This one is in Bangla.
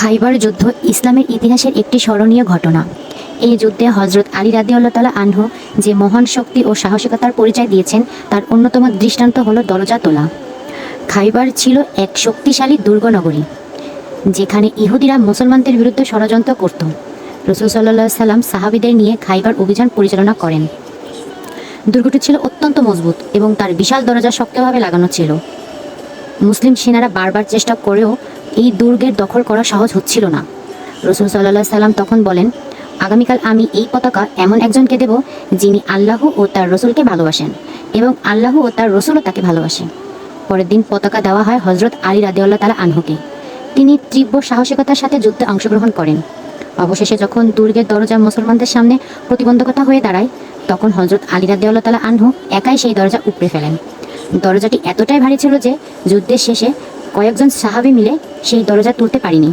খাইবার যুদ্ধ ইসলামের ইতিহাসের একটি স্মরণীয় ঘটনা। এই যুদ্ধে হজরত আলী রাদিউল্লাহ তালা আনহু যে মহান শক্তি ও সাহসিকতার পরিচয় দিয়েছেন, তার অন্যতম দৃষ্টান্ত হল দরজা তোলা। খাইবার ছিল এক শক্তিশালী দুর্গনগরী যেখানে ইহুদিরা মুসলমানদের বিরুদ্ধে ষড়যন্ত্র করত। রসুল সাল্লাহ সাল্লাম সাহাবিদের নিয়ে খাইবার অভিযান পরিচালনা করেন। দুর্গটি ছিল অত্যন্ত মজবুত এবং তার বিশাল দরজা শক্তভাবে লাগানো ছিল। মুসলিম সেনারা বারবার চেষ্টা করেও এই দুর্গের দখল করা সহজ হচ্ছিল না। রসুল সাল্লাহ সাল্লাম তখন বলেন, আগামীকাল আমি এই পতাকা এমন একজনকে দেব যিনি আল্লাহ ও তার রসুলকে ভালোবাসেন এবং আল্লাহ ও তার রসুলও তাকে ভালোবাসে। পরের দিন পতাকা দেওয়া হয় হজরত আলী রাদিউল্লাহ তালা আনহুকে। তিনি তীব্র সাহসিকতার সাথে যুদ্ধে অংশগ্রহণ করেন। অবশেষে যখন দুর্গের দরজা মুসলমানদের সামনে প্রতিবন্ধকতা হয়ে দাঁড়ায়, তখন হজরত আলী রাদিউল্লাহ তালা আনহু একাই সেই দরজা উপড়ে ফেলেন। দরজাটি এতটাই ভারী ছিল যে, যুদ্ধের শেষে কয়েকজন সাহাবি মিলে সেই দরজা তুলতে পারিনি।